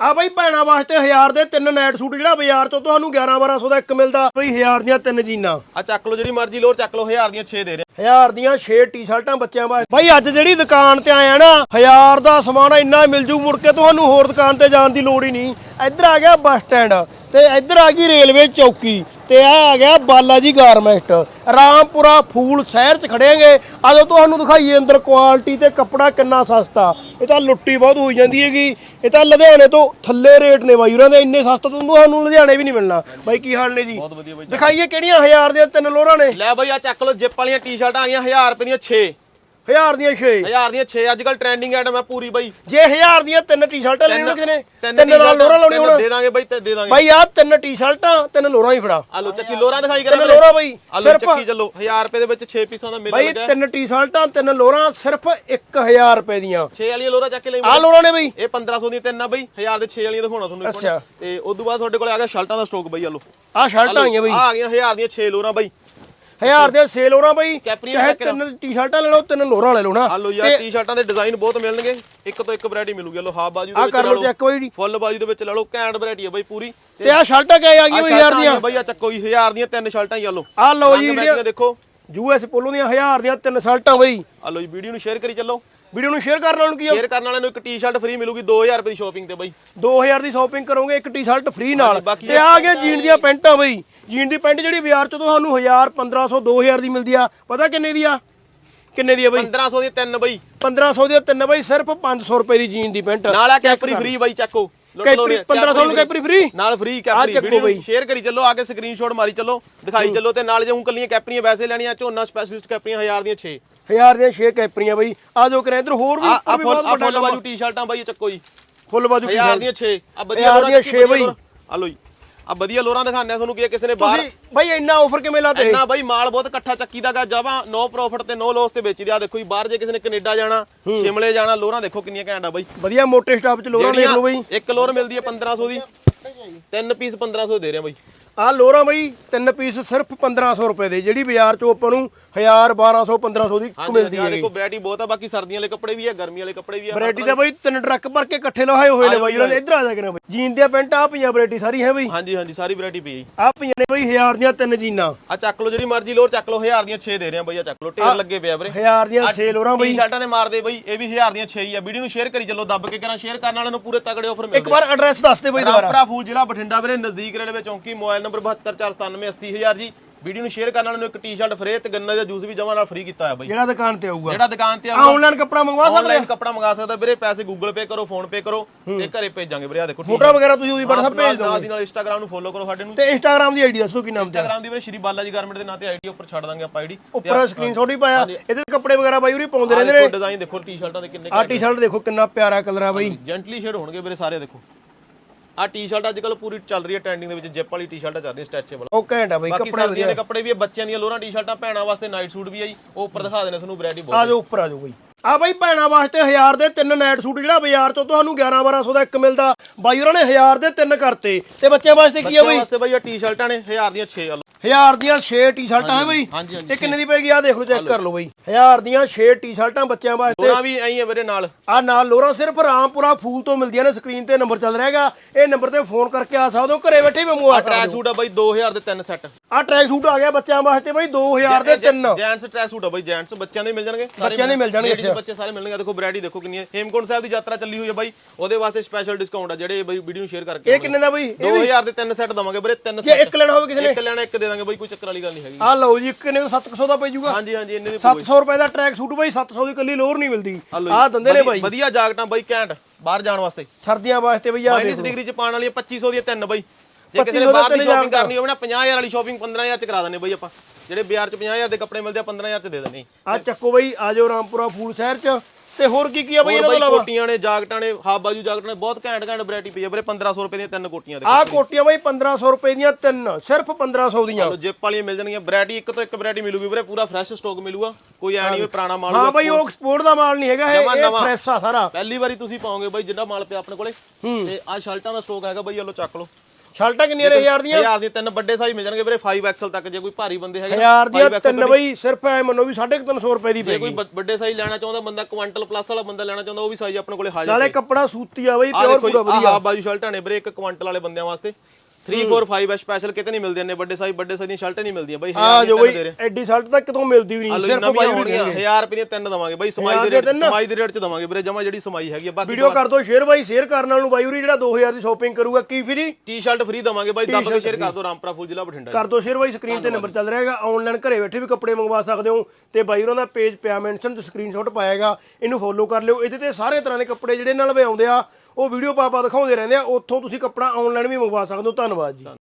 ਆ ਬਈ ਭੈਣਾਂ ਵਾਸਤੇ 1000 ਦੇ ਤਿੰਨ ਨਾਈਟ ਸੂਟ ਜਿਹੜਾ ਬਾਜ਼ਾਰ ਚੋਂ ਤੁਹਾਨੂੰ 11 1200 ਦਾ ਇੱਕ ਮਿਲਦਾ ਬਈ 1000 ਦੀਆਂ ਤਿੰਨ ਜੀਨਾਂ। ਆ ਚੱਕ ਲਓ ਜਿਹੜੀ ਮਰਜ਼ੀ ਲੋਰ ਚੱਕ ਲਓ 1000 ਦੀਆਂ 6 ਦੇ ਰਹੇ। 1000 ਦੀਆਂ 6 ਟੀ-ਸ਼ਰਟਾਂ ਬੱਚਿਆਂ ਵਾਸਤੇ। ਬਈ ਅੱਜ ਜਿਹੜੀ ਦੁਕਾਨ ਤੇ ਆਇਆ ਨਾ 1000 ਦਾ ਸਮਾਨ ਇੰਨਾ ਮਿਲ ਜੂ ਮੁੜ ਕੇ ਤੁਹਾਨੂੰ ਹੋਰ ਦੁਕਾਨ ਤੇ ਜਾਣ ਦੀ ਲੋੜ ਹੀ ਨਹੀਂ। ਇੱਧਰ ਆ ਗਿਆ ਬੱਸ ਸਟੈਂਡ ਤੇ ਇੱਧਰ ਆ ਗਈ ਰੇਲਵੇ ਚੌਕੀ। ਤੇ ਆ ਆ ਗਿਆ ਬਾਲਾ ਜੀ ਗਾਰਮੈਂਟ ਰਾਮਪੁਰਾ ਫੂਲ ਸ਼ਹਿਰ ਚ ਖੜੇਗੇ ਆਜੋ ਤੁਹਾਨੂੰ ਦਿਖਾਈਏ ਅੰਦਰ ਕੁਆਲਿਟੀ ਤੇ ਕੱਪੜਾ ਕਿੰਨਾ ਸਸਤਾ। ਇਹ ਤਾਂ ਲੁੱਟੀ ਬਹੁਤ ਹੋਈ ਜਾਂਦੀ ਹੈਗੀ। ਇਹ ਤਾਂ ਲੁਧਿਆਣੇ ਤੋਂ ਥੱਲੇ ਰੇਟ ਨੇ ਬਾਈ ਉਹਨਾਂ ਦੇ। ਇੰਨੇ ਸਸਤਾ ਤੁਹਾਨੂੰ ਲੁਧਿਆਣੇ ਵੀ ਨਹੀਂ ਮਿਲਣਾ। ਬਾਈ ਕੀ ਹਾਲ ਨੇ ਜੀ? ਬਹੁਤ ਵਧੀਆ ਬਾਈ ਦਿਖਾਈਏ ਕਿਹੜੀਆਂ 1000 ਦੀਆਂ ਤਿੰਨ ਲੋਰਾਂ ਨੇ? ਲੈ ਬਾਈ ਆ ਚੱਕ ਲਓ ਜਿਪ ਵਾਲੀਆਂ ਟੀ-ਸ਼ਰਟਾਂ ਆ ਗਈਆਂ 1000 ਰੁਪਏ ਦੀਆਂ 6 1000 ਦੀਆਂ 6 1000 ਦੀਆਂ 6 ਅੱਜ ਕੱਲ ਟ੍ਰੈਂਡਿੰਗ ਆਈਟਮ ਹੈ ਪੂਰੀ ਬਾਈ। ਜੇ 1000 ਦੀਆਂ ਤਿੰਨ ਟੀ-ਸ਼ਰਟਾਂ ਲੈਣੀਆਂ ਕਿਸੇ ਨੇ ਤਿੰਨ ਤਿੰਨ ਨਾਲ ਲੋਰਾਂ ਲਾਉਣੀ ਤਿੰਨ ਹੁਣ। ਦੇ ਦਾਂਗੇ ਬਾਈ ਤੇ ਦੇ ਦਾਂਗੇ। ਬਾਈ ਆ ਤਿੰਨ ਟੀ-ਸ਼ਰਟਾਂ ਤਿੰਨ ਲੋਰਾਂ ਹੀ ਫੜਾ। ਆ ਲੋ ਚੱਕੀ ਲੋਰਾਂ ਦਿਖਾਈ ਤਿੰਨ ਕਰਾਂ ਲੋਰਾਂ ਬਾਈ ਸਿਰਫ ਚੱਕੀ ਚੱਲੋ 1000 ਰੁਪਏ ਦੇ ਵਿੱਚ 6 ਪੀਸਾਂ ਦਾ ਮੇਲਾ ਬਾਈ ਤਿੰਨ ਟੀ-ਸ਼ਰਟਾਂ ਤਿੰਨ ਲੋਰਾਂ ਸਿਰਫ 1000 ਰੁਪਏ ਦੀਆਂ। 6 ਵਾਲੀਆਂ ਲੋਰਾਂ ਚੱਕ ਕੇ ਲਈ ਆ ਲੋਰਾਂ ਨੇ ਬਾਈ। ਇਹ 1500 ਦੀਆਂ ਤਿੰਨ ਆ ਬਾਈ 1000 ਦੇ 6 ਵਾਲੀਆਂ ਦਿਖਾਉਣਾ ਤੁਹਾਨੂੰ ਇੱਕ ਅੱਛਾ। ਤੇ ਉਸ ਤੋਂ ਬਾਅਦ ਤੁਹਾਡੇ ਕੋਲ ਆ ਗਿਆ ਸ਼ਰਟਾਂ ਦਾ ਸਟਾਕ ਬਾਈ ਆ ਲੋ ਆ ਸ਼ਰਟਾਂ ਆਈਆਂ ਬਾਈ। ਆ ਗਈਆਂ 1000 ਦੀਆਂ 6 ਲੋਰਾਂ ਬਾਈ। 1000 ਦੇ 6 ਲੋਰਾਂ ਬਾਈ। ਕੈਪਰੀਆਂ ਚਾਹੇ ਤਿੰਨ ਟੀ-ਸ਼ਰਟਾਂ ਲੈ ਲਓ ਤਿੰਨ ਲੋਰਾਂ ਲੈ ਲਓ ਨਾ। ਆ ਲੋ ਯਾਰ ਟੀ-ਸ਼ਰਟਾਂ ਦੇ ਡਿਜ਼ਾਈਨ ਬਹੁਤ ਮਿਲਣਗੇ। ਇੱਕ ਤੋਂ ਇੱਕ ਵੈਰਾਈਟੀ ਮਿਲੂਗੀ। ਆ ਲੋ ਹਾਫ ਬਾਜੂ ਦੇ ਆ ਵਿੱਚ ਕਰ ਲੈ ਲਓ ਲਓ। ਚੈੱਕ ਬਾਈ ਜੀ ਫੁੱਲ ਬਾਜੂ ਦੇ ਵਿੱਚ ਲੈ ਲਓ। ਘੈਂਟ ਵੈਰਾਈਟੀ ਆ ਬਾਈ ਪੂਰੀ। ਤੇ ਆ ਸ਼ਰਟਾਂ ਕਿਹ ਆ ਗਈਆਂ ਬਾਈ 1000 ਦੀਆਂ? ਬਾਈ ਆ ਚੱਕੋ ਜੀ 1000 ਦੀਆਂ ਤਿੰਨ ਸ਼ਰਟਾਂ ਹੀ ਆ ਲੋ ਆ ਲਓ ਜੀ ਜਿਹੜੀਆਂ ਦੇਖੋ। ਯੂਐਸ ਪੋਲੋ ਦੀਆਂ 1000 ਦੀਆਂ ਤਿੰਨ ਸ਼ਰਟਾਂ ਬਾਈ। ਆ ਲੋ ਜੀ ਵੀਡੀਓ ਨੂੰ ਸ਼ੇਅਰ ਕਰੀ ਚੱਲੋ। ਵੀਡੀਓ ਨੂੰ ਸ਼ੇਅਰ ਕਰਨ ਨੂੰ ਕੀ ਆ? ਸ਼ੇਅਰ ਕਰਨ ਵਾਲਿਆਂ ਨੂੰ ਇੱਕ ਟੀ-ਸ਼ਰਟ ਫ੍ਰੀ ਮਿਲੂਗੀ 2000 ਰੁਪਏ ਦੀ ਸ਼ਾਪਿੰਗ ਤੇ ਬਾਈ। 2000 ਦੀ ਸ਼ਾਪਿੰਗ ਕਰੋਗੇ ਇੱਕ ਟੀ-ਸ਼ਰਟ ਫ੍ਰੀ ਨਾਲ। ਬਾਕੀ ਤੇ ਆ ਗਿਆ ਜੀਨ ਦੀਆਂ ਪੈਂਟਾਂ ਬਈ। ਜੀਨ ਦੀ ਪੈਂਟ ਜਿਹੜੀ ਬਾਜ਼ਾਰ ਚ ਤੁਹਾਨੂੰ 1000 1500 2000 ਦੀ ਮਿਲਦੀ ਆ। ਪਤਾ ਕਿੰਨੇ ਦੀ ਆ? ਕਿੰਨੇ ਦੀ ਆ ਬਈ? 1500 ਦੀਆਂ ਤਿੰਨ ਬਾਈ। 1500 ਦੀ ਤਿੰਨ ਬਈ ਸਿਰਫ 500 ਰੁਪਏ ਦੀ ਜੀਨ ਦੀ ਪੈਂਟ। ਨਾਲ ਆ ਕੈਪਰੀ ਫ੍ਰੀ ਬਾਈ ਚੱਕੋ। ਕੈਪਰੀ ਰੇ, 1500 ਨੂੰ ਕੈਪਰੀ ਫ੍ਰੀ? ਨਾਲ ਫ੍ਰੀ ਕੈਪਰੀ ਵੀਡੀਓ। ਸ਼ੇਅਰ ਕਰੀ ਚੱਲੋ ਆ ਕੇ ਸਕਰੀਨਸ਼ਾਟ ਮਾਰੀ ਚੱਲੋ। ਦਿਖਾਈ ਚੱਲੋ ਤੇ ਨਾਲ ਜੇ ਉਂ ਕੱਲੀਆਂ ਕੈਪਰੀਆਂ ਵੈਸੇ ਲੈਣੀਆਂ ਝੋਨਾ ਸਪੈਸ਼ਲਿਸਟ ਕੈਪਰੀਆਂ 1000 ਦੀਆਂ 6 1000 ਦੀਆਂ 6 ਕੈਪਰੀਆਂ ਬਈ। ਆ ਜੋ ਕਰੇ ਇਧਰ ਹੋਰ ਵੀ ਆ ਫੁੱਲ ਬਾਜੂ ਟੀ-ਸ਼ਰਟਾਂ ਬਾਈ ਚੱਕੋ ਜੀ। ਫੁੱਲ ਬਾਜੂ 1000 ਦੀਆਂ 6 ਆ ਵਧੀਆ ਹਜ਼ਾਰ ਲੋਰਾਂ ਦੀਆਂ ਚੱਕੀ, ਛੇ ਵਧੀਆ ਬਈ। ਲੋਰਾਂ। ਆ ਲੋ ਜੀ। ਆ ਵਧੀਆ ਲੋਰਾਂ ਆ ਤੁਹਾਨੂੰ ਕੀ ਕਿਸੇ ਨੇ ਬਾਹਰ ਤੁਸੀਂ ਬਈ ਇੰਨਾ ਆਫਰ ਕਿਵੇਂ ਲਾਤੇ ਇੰਨਾ ਬਾਈ ਮਾਲ ਬਹੁਤ ਇਕੱਠਾ ਚੱਕੀ ਦਾਗਾ ਜਾਵਾ ਨੋ ਪ੍ਰੋਫਿਟ ਤੇ ਨੋ ਲਾਸ ਤੇ ਵੇਚੀ ਆ ਦੇਖੋ ਜੀ ਬਾਹਰ ਜੇ ਕਿਸੇ ਨੇ ਕੈਨੇਡਾ ਜਾਣਾ ਸ਼ਿਮਲੇ ਜਾਣਾ ਲੋਰਾਂ ਦੇਖੋ ਕਿੰਨੀਆਂ ਘੈਂਟ ਆ ਬਾਈ। ਵਧੀਆ ਮੋਟੇ ਸਟਾਫ ਚ ਲੋਰਾਂ ਦੇਖ ਲਓ ਬਈ। ਇੱਕ ਲੋਰ ਮਿਲਦੀ ਹੈ 1500 ਦੀ ਤਿੰਨ ਪੀਸ 1500 ਦੇ ਰਹੇ ਬਾਈ। ਆ ਲੋਰਾਂ ਬਈ ਤਿੰਨ ਪੀਸ ਸਿਰਫ 1500 ਰੁਪਏ ਦੇ ਜਿਹੜੀ ਬਾਜ਼ਾਰ ਚੋਂ ਆਪਾਂ ਨੂੰ 1000 1200 1500 ਦੀ ਮਿਲਦੀ ਹੈ ਦੇਖੋ ਵੈਰਾਈਟੀ ਬਹੁਤ ਆ ਬਾਕੀ ਸਰਦੀਆਂ ਵਾਲੇ ਕੱਪੜੇ ਵੀ ਆ ਗਰਮੀ ਵਾਲੇ ਕੱਪੜੇ ਵੀ ਆ ਵੈਰਾਈਟੀ ਦਾ ਬਈ ਤਿੰਨ ਟਰੱਕ ਭਰ ਕੇ ਇਕੱਠੇ ਲਾਏ ਹੋਏ ਨੇ ਬਈ ਉਹਨਾਂ ਇੱਧਰ ਆ ਜਾ ਕੇ ਨਾ ਬਈ। ਜੀਨ ਦੀਆਂ ਪੈਂਟ ਆ ਪਈਆਂ ਵੈਰਾਈਟੀ ਸਾਰੀ ਹੈ ਬਈ। ਹਾਂਜੀ ਹਾਂਜੀ ਸਾਰੀ ਵੈਰਾਈਟੀ ਪਈ ਆ ਪਈਆਂ ਨੇ ਬਈ 1000 ਦੀਆਂ ਤਿੰਨ ਜੀਨਾਂ। ਆ ਚੱਕ ਲਓ ਜਿਹੜੀ ਮਰਜ਼ੀ ਲੋਰ ਚੱਕ ਲਓ 1000 ਦੀਆਂ 6 ਦੇ ਰਹੇ ਆ ਬਈ ਆ ਚੱਕ ਲਓ ਢੇਰ ਲੱਗੇ ਪਿਆ ਵੀਰੇ। 1000 ਦੀਆਂ 6 ਲੋਰਾਂ ਬਈ। ਟੀ-ਸ਼ਰਟਾਂ ਦੇ ਮਾਰਦੇ ਬਈ ਇਹ ਵੀ 1000 ਦੀਆਂ 6 ਹੀ ਆ। ਵੀਡੀਓ ਨੂੰ ਸ਼ੇਅਰ ਕਰੀ ਚੱਲੋ ਦੱਬ ਕੇ ਕਰਾਂ ਸ਼ੇਅਰ ਕਰਨ ਵਾਲਿਆਂ ਨੂੰ ਪੂਰੇ ਤਗੜੇ ਆਫਰ ਇੱਕ ਮਿਲਦੇ ਵਾਰ ਐਡਰੈਸ ਦੱਸ ਦੇ ਬਈ ਦੁਬਾਰਾ। ਰਾਮਪੁਰਾ ਫੂਲ ਜ਼ਿਲ੍ਹਾ ਬਠਿੰਡਾ ਵੀਰੇ ਨਜ਼ਦੀਕ ਰੇਲਵੇ ਚੌਂਕੀ ਮੋਬਾਈਲ ਨੰਬਰ 7249780000 ਜੀ। ਵੀਡੀਓ ਨੂੰ ਸ਼ੇਅਰ ਕਰਨ ਵਾਲਿਆਂ ਨੂੰ ਇੱਕ ਟੀ-ਸ਼ਰਟ ਫਰੇ ਤੇ ਗੰਨਾ ਦਾ ਜੂਸ ਵੀ ਜਮਾ ਨਾਲ ਫ੍ਰੀ ਕੀਤਾ ਹੋਇਆ ਬਈ। ਜਿਹੜਾ ਦੁਕਾਨ ਤੇ ਆਊਗਾ। ਜਿਹੜਾ ਦੁਕਾਨ ਤੇ ਆਊਗਾ। ਆਨਲਾਈਨ ਕੱਪੜਾ ਮੰਗਵਾ ਸਕਦੇ ਆਨਲਾਈਨ ਕੱਪੜਾ ਮੰਗਾ ਸਕਦਾ ਵੀਰੇ। ਪੈਸੇ ਗੂਗਲ ਪੇ ਕਰੋ ਫੋਨ ਪੇ ਕਰੋ ਤੇ ਘਰੇ ਭੇਜਾਂਗੇ ਵੀਰੇ। ਆ ਦੇਖੋ ਫੋਟੋ ਵਗੈਰਾ ਤੁਸੀਂ ਉਹਦੀ WhatsApp ਭੇਜ ਦਿਓ ਨਾਲ ਦੀ ਨਾਲ ਇੰਸਟਾਗ੍ਰam ਨੂੰ ਫੋਲੋ ਕਰੋ ਸਾਡੇ ਨੂੰ। ਤੇ ਇੰਸਟਾਗ੍ਰam ਦੀ ਆਈਡੀ ਦੱਸੋ ਕੀ ਨਾਮ ਤੇ? ਇੰਸਟਾਗ੍ਰam ਦੀ ਵੀਰੇ ਸ਼੍ਰੀ ਬਾਲਾ ਜੀ ਗਾਰਮੈਂਟ ਦੇ ਨਾਂ ਤੇ ਆਈਡੀ ਉੱਪਰ ਛੱਡ ਦਾਂਗੇ ਆਪਾਂ ਆਈਡੀ ਉੱਪਰ ਸਕਰੀਨਸ਼ਾਟ ਹੀ ਪਾਇਆ। ਇਹਦੇ ਕੱਪੜੇ ਵਗੈਰਾ ਬਾਈ ਉਰੀ ਪਾਉਂਦੇ ਰਹਿੰਦੇ ਨੇ। ਡਿਜ਼ਾਈਨ ਦੇਖੋ ਟੀ-ਸ਼ਰਟਾਂ ਦੇ ਕਿੰਨੇ ਆ ਟੀ-ਸ਼ਰਟ ਦੇਖੋ ਕਿੰਨਾ ਪਿਆਰਾ ਕਲਰ ਆ ਬਾਈ। ਜੈਂਟਲੀ ਸ਼ੇਡ ਹੋਣਗੇ ਵੀਰੇ ਸਾਰੇ ਦੇਖੋ। ਆ ਟੀ-ਸ਼ਰਟ ਅੱਜ ਕੱਲ ਪੂਰੀ ਚੱਲ ਰਹੀ ਹੈ ਟ੍ਰੈਂਡਿੰਗ ਦੇ ਵਿੱਚ ਜਿਪ ਵਾਲੀ ਟੀ-ਸ਼ਰਟਾਂ ਚੱਲ ਰਹੀਆਂ ਸਟ੍ਰੈਚੇਬਲ ਉਹ ਘੈਂਟ ਆ ਬਾਈ ਬਾਕੀ ਕੱਪੜਾ ਸਰਦੀਆਂ ਦੇ ਕੱਪੜੇ ਵੀ ਬੱਚਿਆਂ ਦੀਆਂ ਲੋਰਾਂ ਟੀ-ਸ਼ਰਟਾਂ ਭੈਣਾਂ ਵਾਸਤੇ ਨਾਈਟ ਸੂਟ ਵੀ ਆ ਜੀ ਉਹ ਉੱਪਰ ਦਿਖਾ ਦੇਣੇ ਤੁਹਾਨੂੰ ਵੈਰਾਈਟੀ ਬਹੁਤ। ਆ ਜਾਓ ਉੱਪਰ ਆ ਜਾਓ ਬਾਈ। ਆ ਬਾਈ ਭੈਣਾਂ ਵਾਸਤੇ 1000 ਦੇ ਤਿੰਨ ਨਾਈਟ ਸੂਟ ਜਿਹੜਾ ਬਾਜ਼ਾਰ ਚੋਂ ਤੁਹਾਨੂੰ 11 1200 ਦਾ ਇੱਕ ਮਿਲਦਾ। ਬਾਈ ਉਹਨਾਂ ਨੇ 1000 ਦੇ ਤਿੰਨ ਕਰਤੇ। ਤੇ ਬੱਚਿਆਂ ਵਾਸਤੇ ਕੀ ਆ ਬੱਚਿਆਂ ਬਾਈ? ਵਾਸਤੇ ਬਈ ਆ ਟੀ-ਸ਼ਰਟਾਂ ਨੇ 1000 ਦੀਆਂ 6 ਆ ਲਓ। 1000 ਦੀਆਂ 6 ਟੀ-ਸ਼ਰਟਾਂ ਹੈ ਬਾਈ। ਇਹ ਕਿੰਨੇ ਦੀ ਪੈਗੀ ਆ ਦੇਖ ਲਓ ਚੈੱਕ ਕਰ ਲਓ ਬਾਈ। 1000 ਦੀਆਂ 6 ਟੀ-ਸ਼ਰਟਾਂ ਬੱਚਿਆਂ ਵਾਸਤੇ। ਲੋਰਾਂ ਵੀ ਐਂ ਹੀ ਆ ਵੀਰੇ ਨਾਲ। ਆ ਨਾਲ ਲੋਰਾਂ ਸਿਰਫ ਰਾਮਪੁਰਾ ਫੂਲ ਤੋਂ ਮਿਲਦੀਆਂ ਨੇ ਸਕਰੀਨ ਤੇ ਨੰਬਰ ਚੱਲ ਰਿਹਾ ਹੈਗਾ। ਇਹ ਨੰਬਰ ਤੇ ਫੋਨ ਕਰਕੇ ਆ ਸਕਦੇ ਹੋ ਘਰੇ ਬੈਠੇ ਵੀ ਮੰਗਵਾ ਆ ਸਕਦੇ ਟਰੈਕ ਸੂਟ ਆ ਬਈ 2000 ਦੇ ਤਿੰਨ ਸੈੱਟ। ਆ ਟਰੈਕ ਸੂਟ ਆ ਗਿਆ ਬੱਚਿਆਂ ਵਾਸਤੇ ਬਾਈ 2000 ਦੇ ਤਿੰਨ। ਜੈਂਟਸ ਟਰੈਕ ਸੂਟ ਆ ਬਈ ਜੈਂਟਸ ਬੱਚਿਆਂ ਦੇ ਮਿਲ ਜਾਣਗੇ। ਬੱਚਿਆਂ ਦੇ ਮਿਲ ਜਾਣਗੇ। ਬੱਚੇ ਸਾਰੇ ਮਿਲਣਗੇ। ਦੇਖੋ ਵੈਰਾਈਟੀ ਦੇਖੋ ਕਿੰਨੀ ਹੈ। ਹੇਮਕੁੰਟ ਸਾਹਿਬ ਦੀ ਯਾਤਰਾ ਚੱਲੀ ਹੋਈ ਹੈ ਬਾਈ। ਉਹਦੇ ਵਾਸਤੇ ਸਪੈਸ਼ਲ ਡਿਸਕਾਊਂਟ ਆ ਜਿਹੜੇ ਬਈ ਵੀਡੀਓ ਸ਼ੇਅਰ ਕਰਕੇ ਇਹ ਕਿੰਨੇ ਦਾ ਬਾਈ? ਇਹ 2000 ਦੇ ਤਿੰਨ ਸੈੱਟ ਦਵਾਂਗੇ ਵੀਰੇ ਤਿੰਨ ਜੇ ਸੈੱਟ। ਇੱਕ ਲੈਣਾ ਹੋਵੇ ਕਿਸੇ ਨੇ? ਇੱਕ ਲੈਣਾ ਇੱਕ ਦੇ ਦਾਂਗੇ ਬਾਈ ਕੋਈ ਚੱਕਰ ਵਾਲੀ ਗੱਲ ਨਹੀਂ ਹੈਗੀ। ਆ ਲਓ ਜੀ ਕਿੰਨੇ ਦਾ 700 ਦਾ ਪੈ ਜਾਊਗਾ ਹਾਂਜੀ ਹਾਂਜੀ ਇੰਨੇ ਦੀ 700 ਰੁਪਏ ਦਾ ਟਰੈਕ ਸੂਟ ਬਾਈ 700 ਦੀ ਕੱਲੀ ਲੋਰ ਨਹੀਂ ਮਿਲਦੀ। ਆ। ਦੰਦੇ ਨੇ ਬਾਈ। ਵਧੀਆ ਜਾਕਟਾਂ ਬਾਈ ਘੈਂਟ ਬਾਹਰ ਜਾਣ ਵਾਸਤੇ। ਸਰਦੀਆਂ ਵਾਸਤੇ ਬਈ ਆ ਮਾਈਨਸ ਡਿਗਰੀ ਚ ਪਾਉਣ ਵਾਲੀਆਂ 2500 ਦੀਆਂ ਤਿੰਨ ਬਾਈ। ਜੇ ਕਿਸੇ ਨੇ 2500 ਬਾਹਰ ਦੀ ਸ਼ਾਪਿੰਗ ਕਰਨੀ ਹੋਵੇ ਨਾ 50000 ਵਾਲੀ ਸ਼ਾਪਿੰਗ 15000 ਚ ਕਰਾ ਦਿੰਨੇ ਬਾਈ ਆਪਾਂ। ਜਿਹੜੇ ਬਾਜ਼ਾਰ ਚ 50000 ਦੇ ਕੱਪੜੇ ਮਿਲਦੇ ਆ 15000 ਚ ਦੇ ਦਿੰਨੇ ਆ ਚੱਕੋ ਬਾਈ ਆ ਜਾਓ ਰਾਮਪੁਰਾ ਫੂਲ ਸ਼ਹਿਰ ਚ। ਤੇ ਹੋਰ ਕੀ ਕੀ ਆ ਬਾਈ ਹੋਰ ਇਹਨਾਂ ਤੋਂ ਬਾਈ ਇਲਾਵਾ? ਕੋਟੀਆਂ ਨੇ ਜਾਕਟਾਂ ਨੇ ਹਾਫ ਬਾਜੂ ਜਾਕਟਾਂ ਨੇ ਬਹੁਤ ਘੈਂਟ ਘੈਂਟ ਵੈਰਾਈਟੀ ਪਈ ਆ ਵੀਰੇ 1500 ਰੁਪਏ ਦੀਆਂ ਤਿੰਨ ਕੋਟੀਆਂ ਦੇ ਆ ਕੋਟੀਆਂ ਬਾਈ 1500 ਰੁਪਏ ਦੀਆਂ ਤਿੰਨ ਸਿਰਫ 1500 ਦੀਆਂ। ਚਲੋ ਜਿਪ ਵਾਲੀਆਂ ਮਿਲ ਜਾਣਗੀਆਂ। ਵੈਰਾਈਟੀ ਇੱਕ ਤੋਂ ਇੱਕ ਵੈਰਾਈਟੀ ਮਿਲੂਗੀ ਵੀਰੇ ਪੂਰਾ ਫਰੈਸ਼ ਸਟਾਕ ਮਿਲੂਗਾ। ਕੋਈ ਐ ਨਹੀਂ ਵੀ ਪੁਰਾਣਾ ਮਾਲ ਹਾਂ ਹੋਊਗਾ ਬਾਈ ਉਹ ਐਕਸਪੋਰਟ ਦਾ ਮਾਲ ਨਹੀਂ ਹੈਗਾ ਇਹ ਨਵਾਂ- ਇਹ ਨਵਾਂ। ਫਰੈਸ਼ ਆ ਸਾਰਾ। ਪਹਿਲੀ ਵਾਰੀ ਤੁਸੀਂ ਪਾਓਗੇ ਬਾਈ ਜਿੰਨਾ ਮਾਲ ਪਿਆ ਆਪਣੇ ਕੋਲੇ ਤੇ ਆ ਸ਼ਰਟਾਂ ਦਾ ਸਟਾਕ ਹੈਗਾ ਬਾਈ ਚਲੋ ਚੱਕ ਲਓ। ਸ਼ਰਟਾਂ ਕਿੰਨੀਆਂ ਨੇ 1000 ਦੀਆਂ? 1000 ਦੀਆਂ ਤਿੰਨ ਵੱਡੇ ਸਾਈਜ਼ ਮਿਲ ਜਾਣਗੇ ਵੀਰੇ 5XL ਤੱਕ ਜੇ ਕੋਈ ਭਾਰੀ ਬੰਦੇ ਹੈਗੇ 1000 ਦੀਆਂ 5XL ਤਿੰਨ ਬਈ ਸਿਰਫ ਐ ਮੰਨੋ ਵੀ 350 ਰੁਪਏ ਦੀ ਜੇ ਪੈ ਕੋਈ ਵੱਡੇ ਸਾਈਜ਼ ਲੈਣਾ ਚਾਹੁੰਦਾ ਬੰਦਾ ਕੁਆਂਟਲ ਪਲੱਸ ਵਾਲਾ ਬੰਦਾ ਲੈਣਾ ਚਾਹੁੰਦਾ ਉਹ ਵੀ ਸਾਈਜ਼ ਆਪਣੇ ਕੋਲੇ ਹਾਜ਼ਰ ਨਾਲੇ ਕੱਪੜਾ ਸੂਤੀ ਆ ਬਈ ਪਿਓਰ ਪੂਰਾ ਜੀ ਵਧੀਆ। ਆਹ ਬਾਜੂ ਸ਼ਰਟਾਂ ਨੇ ਵੀਰੇ ਇੱਕ ਕੁਆਂਟਲ ਵਾਲੇ ਬੰਦਿਆਂ ਵਾਸਤੇ। 3 4 5 ਹੈ ਸਪੈਸ਼ਲ ਕਿਤੇ ਨਹੀਂ ਮਿਲਦੀਆਂ ਨੇ ਵੱਡੇ ਸਾਈਜ਼ ਵੱਡੇ ਸਾਈਜ਼ ਦੀਆਂ ਸ਼ਰਟਾਂ ਨਹੀਂ ਮਿਲਦੀਆਂ। ਬਈ ਆ ਜੋ ਤਿੰਨ ਬਈ ਦੇ ਰਹੇ ਐਡੀ ਸ਼ਰਟ ਤਾਂ ਕਿਤੋਂ ਮਿਲਦੀ ਵੀ ਆ ਨਹੀਂ ਲੋ ਸਿਰਫ ਨਵੀਆਂ ਬਾਈ ਹੋਣਗੀਆਂ 1000 ਰੁਪਏ ਦੀਆਂ ਤਿੰਨ ਦਵਾਂਗੇ। ਬਈ ਸਮਾਈ ਦੇ ਰੇਟ ਸਮਾਈ ਦੇ ਰੇਟ ਚ ਦਵਾਂਗੇ ਵੀਰੇ ਜਮਾ ਜਿਹੜੀ ਸਮਾਈ ਹੈਗੀ ਆ ਬਾਕੀ ਵੀਡੀਓ ਕਰ ਦੋ ਸ਼ੇਅਰ ਬਾਈ ਸ਼ੇਅਰ ਕਰਨ ਨਾਲ ਨੂੰ ਬਾਈ ਉਰੀ ਜਿਹੜਾ 2000 ਦੀ ਸ਼ਾਪਿੰਗ ਕਰੂਗਾ ਕੀ ਫ੍ਰੀ ਟੀ-ਸ਼ਰਟ ਫ੍ਰੀ ਦਵਾਂਗੇ ਬਾਈ ਦੱਬ ਕੇ ਸ਼ੇਅਰ ਕਰ ਦਿਓ ਰਾਮਪੁਰਾ ਫੁੱਲ ਜ਼ਿਲ੍ਹਾ ਬਠਿੰਡਾ ਕਰ ਦੋ ਸ਼ੇਅਰ ਬਾਈ ਸਕਰੀਨ ਤੇ ਨੰਬਰ ਚੱਲ ਰਿਹਾ ਹੈਗਾ ਆਨਲਾਈਨ ਘਰੇ ਬੈਠੇ ਵੀ ਕੱਪੜੇ ਮੰਗਵਾ ਸਕਦੇ ਹੋ ਤੇ ਬਾਈ ਉਹਨਾਂ ਦਾ ਪੇਜ ਪਿਆ ਮੈਂਸ਼ਨ ਚ ਸਕਰੀਨਸ਼ਾਟ ਪਾਏਗਾ ਇਹਨੂੰ ਫੋਲੋ ਕਰ ਲਿਓ। ਇਹਦੇ ਤੇ ਸਾਰੇ ਤਰ੍ਹਾਂ ਦੇ ਕੱਪੜੇ ਜਿਹੜੇ ਨਾਲ ਆਉਂਦੇ ਆ ਉਹ ਵੀਡੀਓ ਪਾ ਪਾ ਦਿਖਾਉਂਦੇ ਰਹਿੰਦੇ ਆ, ਉੱਥੋਂ ਤੁਸੀਂ ਕੱਪੜਾ ਆਨਲਾਈਨ ਵੀ ਮੰਗਵਾ ਸਕਦੇ ਹੋ। ਧੰਨਵਾਦ ਜੀ।